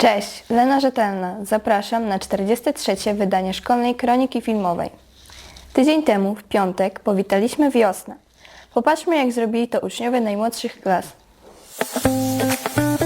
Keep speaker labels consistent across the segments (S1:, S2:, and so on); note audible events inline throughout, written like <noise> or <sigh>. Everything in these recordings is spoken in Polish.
S1: Cześć, Lena Rzetelna. Zapraszam na 43. wydanie Szkolnej Kroniki Filmowej. Tydzień temu, w piątek, powitaliśmy wiosnę. Popatrzmy, jak zrobili to uczniowie najmłodszych klas. –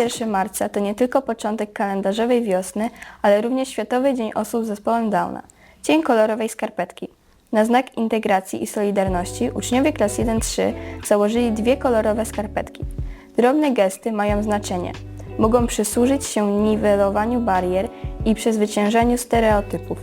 S1: 21 marca to nie tylko początek kalendarzowej wiosny, ale również Światowy Dzień Osób z Zespołem Downa. Dzień kolorowej skarpetki. Na znak integracji i solidarności uczniowie klas 1-3 założyli dwie kolorowe skarpetki. Drobne gesty mają znaczenie. Mogą przysłużyć się niwelowaniu barier i przezwyciężaniu stereotypów.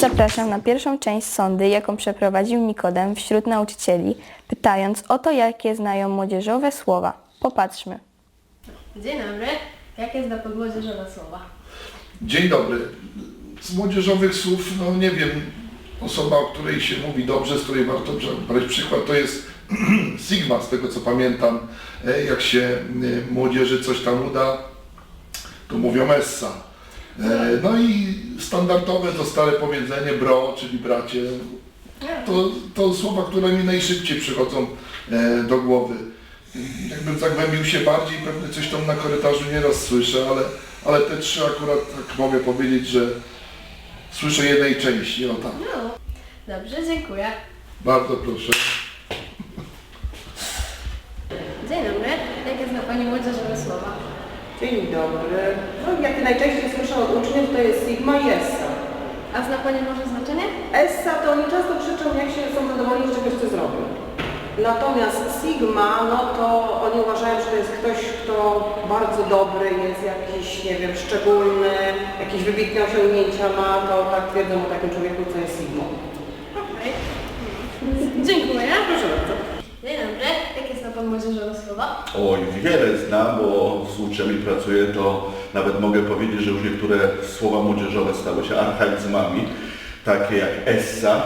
S1: Zapraszam na pierwszą część sądy, jaką przeprowadził Nikodem wśród nauczycieli, pytając o to, jakie znają młodzieżowe słowa. Popatrzmy.
S2: Dzień dobry. Jakie zna pan młodzieżowe słowa?
S3: Dzień dobry. Z młodzieżowych słów, no nie wiem, osoba, o której się mówi dobrze, z której warto brać przykład, to jest <clears throat> Sigma, z tego co pamiętam. E, Jak się e, młodzieży coś tam uda, to mówią Essa. E, No i standardowe to stare powiedzenie bro, czyli bracie. To, to słowa, które mi najszybciej przychodzą e, do głowy. Jakbym zagłębił się bardziej, pewnie coś tam na korytarzu nieraz słyszę, ale, ale te trzy akurat tak mogę powiedzieć, że słyszę jednej części, o tak.
S2: No. Dobrze, dziękuję.
S3: Bardzo proszę.
S2: Dzień dobry. Jakie zna pani młodzieżowe słowa?
S4: Dzień dobry. No, jakie najczęściej słyszę od uczniów to jest Sigma i Essa.
S2: A zna pani może znaczenie?
S4: Essa to oni często krzyczą jak się są zadowoleni z czegoś co zrobią. Natomiast Sigma, no to oni uważają, że to jest ktoś, kto bardzo dobry, jest jakiś, nie wiem, szczególny, jakieś wybitne osiągnięcia ma, to tak twierdzą o takim człowieku, co jest Sigmą.
S2: Okej. Dziękuję.
S4: Proszę bardzo.
S2: Dzień dobry. Jakie zna pan młodzieżowe słowa?
S5: Oj, wiele znam, bo z uczniami pracuję, to nawet mogę powiedzieć, że już niektóre słowa młodzieżowe stały się archaizmami, takie jak essa,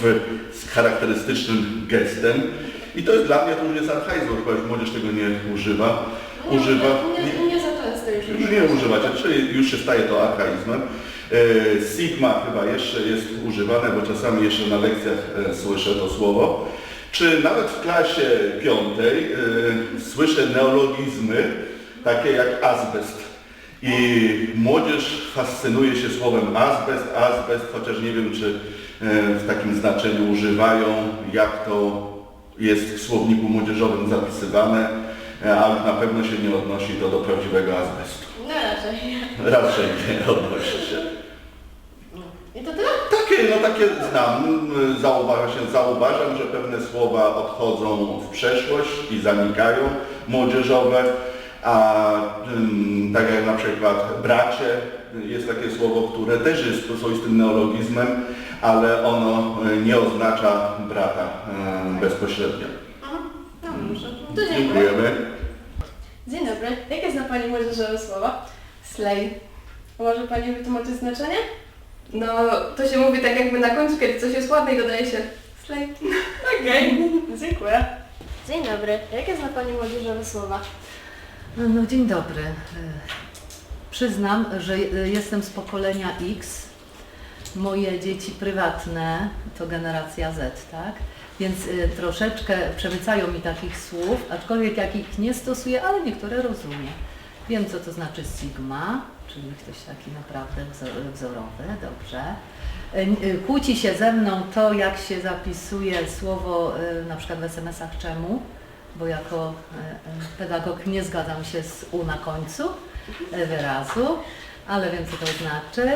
S5: w, z charakterystycznym gestem. I to jest dla mnie to już jest archaizm, bo chyba już młodzież tego nie używa. Używa.
S2: Nie, nie, nie za często już.
S5: Już nie używacie, czyli już się staje to archaizmem. E, Sigma chyba jeszcze jest używane, bo czasami jeszcze na lekcjach e, słyszę to słowo. Czy nawet w klasie piątej e, słyszę neologizmy, takie jak azbest. I młodzież fascynuje się słowem azbest, azbest, chociaż nie wiem, czy e, w takim znaczeniu używają, jak to jest w słowniku młodzieżowym zapisywane, ale na pewno się nie odnosi to do prawdziwego azbestu.
S2: No raczej.
S5: Raczej nie odnosi się.
S2: I to tyle?
S5: Takie, no takie znam, zauważam, zauważam, że pewne słowa odchodzą w przeszłość i zanikają, młodzieżowe, a ym, tak jak na przykład bracie, jest takie słowo, które też jest swoistym neologizmem, ale ono y, nie oznacza brata y, bezpośrednio.
S2: Aha. No dobrze. To dziękuję.
S5: Dziękujemy.
S2: Dzień dobry. Jakie zna Pani młodzieżowe słowa?
S6: Slay.
S2: Może Pani wytłumaczyć znaczenie?
S6: No, to się mówi tak jakby na końcu, kiedy coś jest ładne i dodaje się slay. <laughs>
S2: Okej, dziękuję. Dzień dobry. Jakie zna Pani młodzieżowe słowa?
S7: No dzień dobry. E, Przyznam, że e, jestem z pokolenia X. Moje dzieci prywatne to generacja Z, tak? Więc e, troszeczkę przemycają mi takich słów, aczkolwiek jak ich nie stosuję, ale niektóre rozumiem. Wiem, co to znaczy Sigma, czyli ktoś taki naprawdę wzor- wzorowy, dobrze. E, e, Kłóci się ze mną to, jak się zapisuje słowo e, na przykład w SMS-ach czemu, bo jako pedagog nie zgadzam się z U na końcu wyrazu, ale wiem, co to znaczy.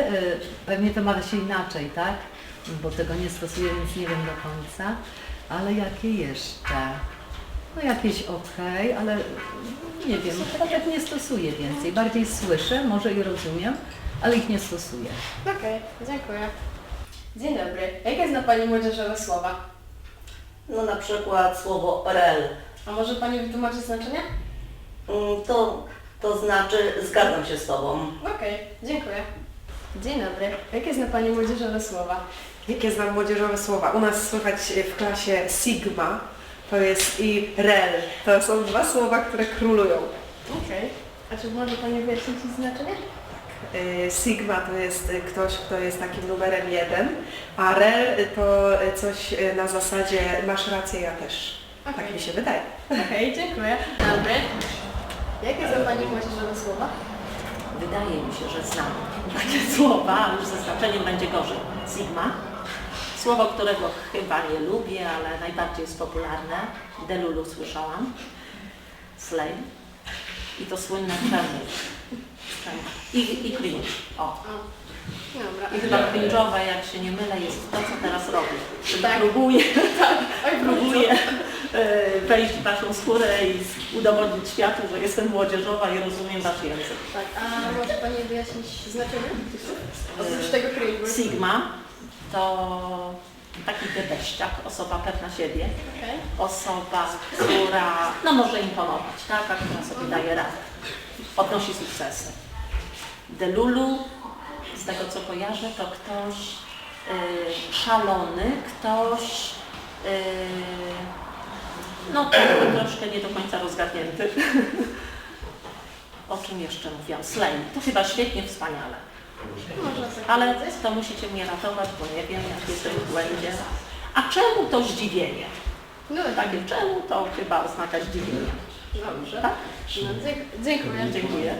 S7: Pewnie to ma się inaczej, tak? Bo tego nie stosuję, więc nie wiem do końca. Ale jakie jeszcze? No jakieś ok, ale nie wiem, nawet nie stosuję więcej. Bardziej słyszę, może i rozumiem, ale ich nie stosuję.
S2: Okej, dziękuję. Dzień dobry. Jakie zna Pani młodzieżowe słowa?
S8: No na przykład słowo rel.
S2: A może Pani wytłumaczyć znaczenie?
S8: Mm, To, to znaczy zgadzam się z Tobą.
S2: Okej, dziękuję. Dzień dobry. Jakie zna Pani młodzieżowe słowa?
S9: Jakie znam młodzieżowe słowa? U nas słychać w klasie Sigma, to jest i rel. To są dwa słowa, które królują.
S2: Okej. A czy może Pani wyjaśnić ich znaczenie?
S9: Y, Sigma to jest y, ktoś, kto jest takim numerem jeden, a rel to y, coś y, na zasadzie masz rację, ja też. Tak mi się wydaje.
S2: Okej, dziękuję. Dobry. Jakie zna Pani młodzieżowe słowa?
S10: Wydaje mi się, że znam takie słowa, ale już ze znaczeniem będzie gorzej. Sigma. Słowo, którego chyba nie lubię, ale najbardziej jest popularne. Delulu słyszałam. Slay. I to słynne. Czemu. I, I cringe. O. I chyba cringe'owe, jak się nie mylę, jest to, co teraz robię. Czyli
S2: Tak.
S10: próbuję, <laughs> <laughs>
S2: Oj,
S10: próbuję e, wejść w Waszą skórę i udowodnić światu, że jestem młodzieżowa i rozumiem Wasz język.
S2: Tak, a może Pani wyjaśnić znaczenie? Oprócz tego cringe.
S10: Sigma to taki debeściak, osoba pewna siebie,
S2: Okej.
S10: osoba, która no może imponować, taka, która sobie daje radę, odnosi sukcesy. Delulu, z tego co kojarzę, to ktoś y, szalony, ktoś y, no taki troszkę nie do końca rozgadnięty. <laughs> O czym jeszcze mówiłam? Slay. To chyba świetnie, wspaniale. Ale to musicie mnie ratować, bo nie wiem, jak jestem w błędzie. A czemu to zdziwienie?
S2: No tak,
S10: Takie czemu to chyba oznacza zdziwienie.
S2: dobrze.
S10: Tak?
S2: No, dzie- dziękuję.
S10: Dziękuję.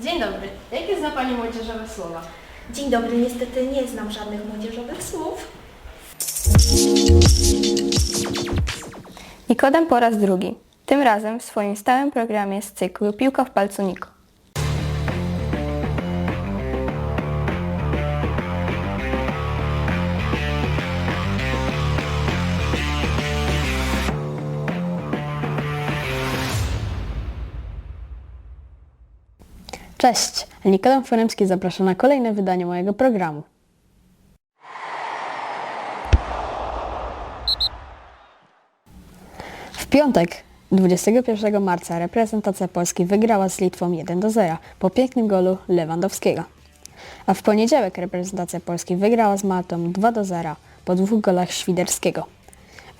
S2: Dzień dobry. Jakie zna Pani młodzieżowe słowa?
S1: Dzień dobry, niestety nie znam żadnych młodzieżowych słów.
S6: Nikodem po raz drugi. Tym razem w swoim stałym programie z cyklu Piłka w palcu Niko. Cześć, Nikodem Foremski zaprasza na kolejne wydanie mojego programu. W piątek, 21 marca, reprezentacja Polski wygrała z Litwą 1 do 0 po pięknym golu Lewandowskiego. A w poniedziałek reprezentacja Polski wygrała z Maltą 2 do 0 po dwóch golach Świderskiego.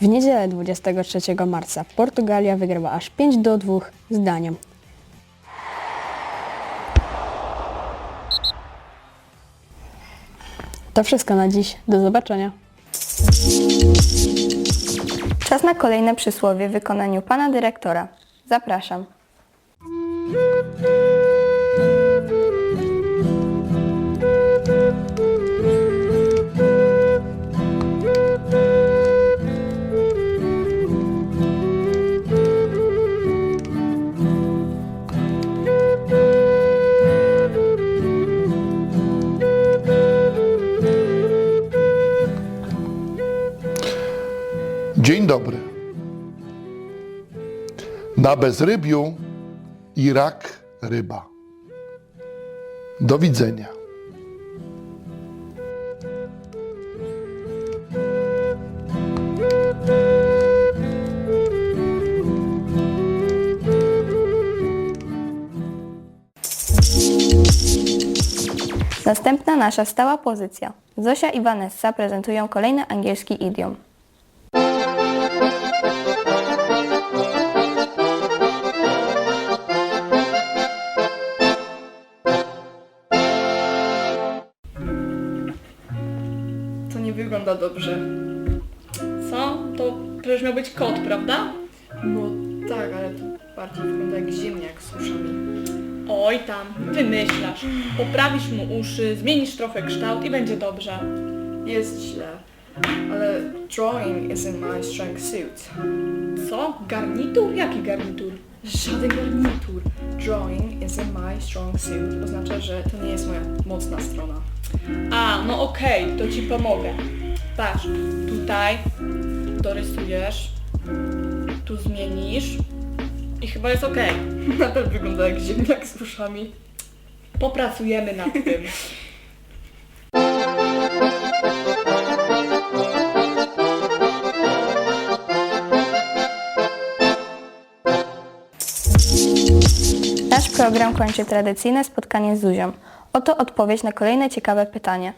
S6: W niedzielę 23 marca Portugalia wygrała aż 5 do 2 z Danią. To wszystko na dziś. Do zobaczenia. Czas na kolejne przysłowie w wykonaniu pana dyrektora. Zapraszam.
S3: Dzień dobry. Na bezrybiu i rak ryba. Do widzenia.
S1: Następna nasza stała pozycja. Zosia i Vanessa prezentują kolejny angielski idiom.
S11: Dobrze. Co? To przecież miał być kot, prawda? No tak, ale to bardziej wygląda jak ziemniak z uszami. Oj tam, wymyślasz. Poprawisz mu uszy, zmienisz trochę kształt i będzie dobrze. Jest źle, ale drawing isn't my strong suit. Co? Garnitur? Jaki garnitur? Żaden garnitur. Drawing isn't my strong suit. Oznacza, że to nie jest moja mocna strona. A, no okej, to ci pomogę. Patrz, tutaj dorysujesz, tu zmienisz i chyba jest okej. <laughs> Nadal wygląda jak ziemniak z uszami. Popracujemy nad tym. <laughs>
S1: Nasz program kończy tradycyjne spotkanie z Zuzią. Oto odpowiedź na kolejne ciekawe pytanie.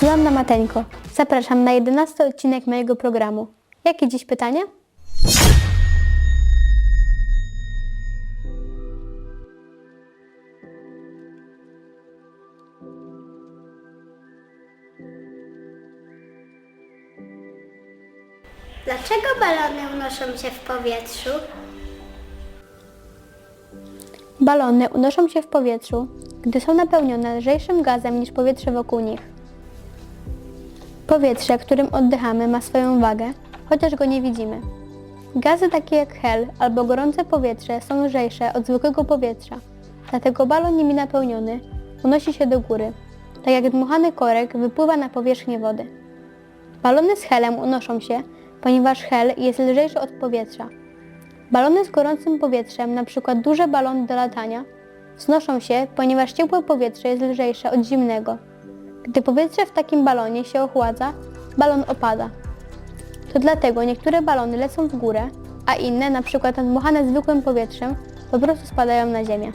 S12: Cześć, Zuzanna Mateńko. Zapraszam na 11 odcinek mojego programu. Jakie dziś pytanie?
S13: Dlaczego balony unoszą się w powietrzu?
S12: Balony unoszą się w powietrzu, gdy są napełnione lżejszym gazem niż powietrze wokół nich. Powietrze, którym oddychamy, ma swoją wagę, chociaż go nie widzimy. Gazy takie jak hel albo gorące powietrze są lżejsze od zwykłego powietrza, dlatego balon nimi napełniony unosi się do góry, tak jak dmuchany korek wypływa na powierzchnię wody. Balony z helem unoszą się, ponieważ hel jest lżejszy od powietrza. Balony z gorącym powietrzem, np. duże balony do latania, wznoszą się, ponieważ ciepłe powietrze jest lżejsze od zimnego. Gdy powietrze w takim balonie się ochładza, balon opada. To dlatego niektóre balony lecą w górę, a inne, np. nadmuchane zwykłym powietrzem, po prostu spadają na ziemię.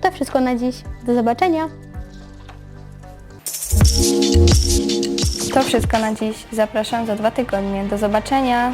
S12: To wszystko na dziś. Do zobaczenia!
S1: To wszystko na dziś. Zapraszam za dwa tygodnie. Do zobaczenia.